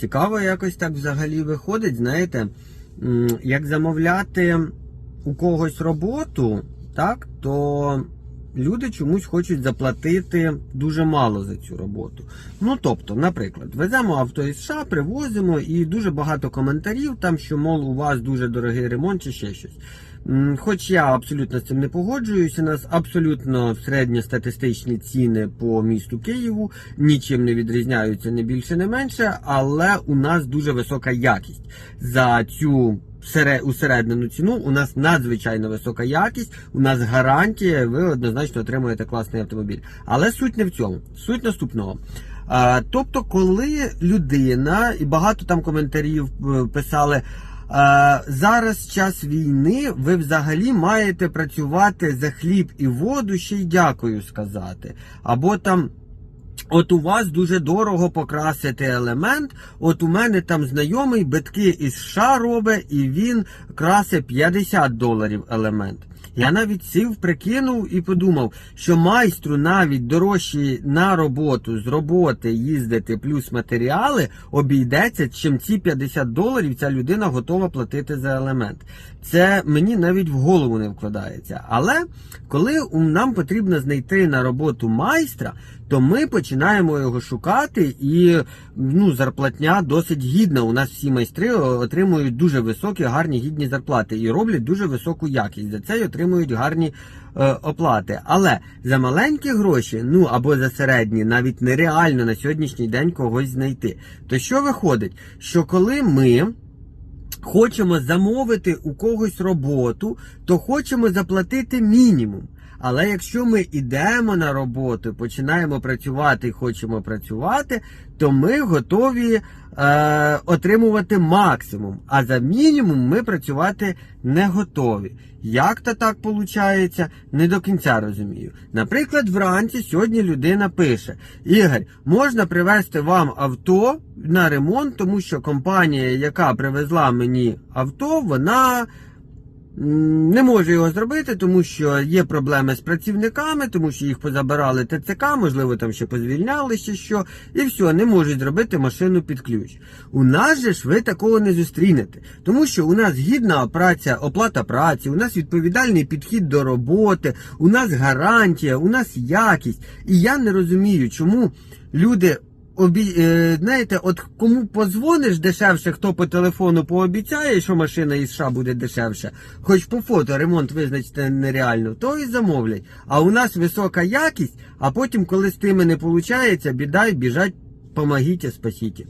Цікаво, якось так взагалі виходить, знаєте, як замовляти у когось роботу, так, то люди чомусь хочуть заплатити дуже мало за цю роботу. Ну, тобто, наприклад, веземо авто із США, привозимо, і дуже багато коментарів, там, що, мол, у вас дуже дорогий ремонт чи ще щось. Хоч я абсолютно з цим не погоджуюся, у нас абсолютно середньостатистичні ціни по місту Києву нічим не відрізняються не більше, не менше, але у нас дуже висока якість. За цю сере- усереднену ціну у нас надзвичайно висока якість, у нас гарантія, ви однозначно отримуєте класний автомобіль. Але суть не в цьому, суть наступного. Тобто, коли людина, і багато там коментарів е, писали. Зараз час війни, ви взагалі маєте працювати за хліб і воду, ще й дякую сказати. Або там. От у вас дуже дорого покрасити елемент. От у мене там знайомий битки із США робить, і він красить 50 доларів елемент. Я навіть сів, прикинув і подумав, що майстру навіть дорожчі на роботу з роботи їздити плюс матеріали обійдеться, чим ці 50 доларів ця людина готова платити за елемент. Це мені навіть в голову не вкладається. Але коли нам потрібно знайти на роботу майстра, то ми починаємо його шукати, і ну, зарплатня досить гідна. У нас всі майстри отримують дуже високі, гарні гідні зарплати і роблять дуже високу якість. За це отримують гарні е, оплати. Але за маленькі гроші, ну або за середні, навіть нереально на сьогоднішній день когось знайти. То що виходить? Що коли ми хочемо замовити у когось роботу, то хочемо заплатити мінімум. Але якщо ми йдемо на роботу, починаємо працювати і хочемо працювати, то ми готові е, отримувати максимум. А за мінімум ми працювати не готові. Як то так виходить, не до кінця розумію. Наприклад, вранці сьогодні людина пише: Ігор, можна привезти вам авто на ремонт, тому що компанія, яка привезла мені авто, вона не може його зробити, тому що є проблеми з працівниками, тому що їх позабирали ТЦК, можливо, там ще позвільняли ще що, і все, не можуть зробити машину під ключ. У нас же ж ви такого не зустрінете, тому що у нас гідна праця, оплата праці, у нас відповідальний підхід до роботи, у нас гарантія, у нас якість. І я не розумію, чому люди. Обі... е, знаєте, от кому позвониш дешевше, хто по телефону пообіцяє, що машина із США буде дешевша, хоч по фото ремонт визначити нереально, то і замовлять. А у нас висока якість, а потім, коли з тими не виходить, біда біжать, помогіть, спасіть.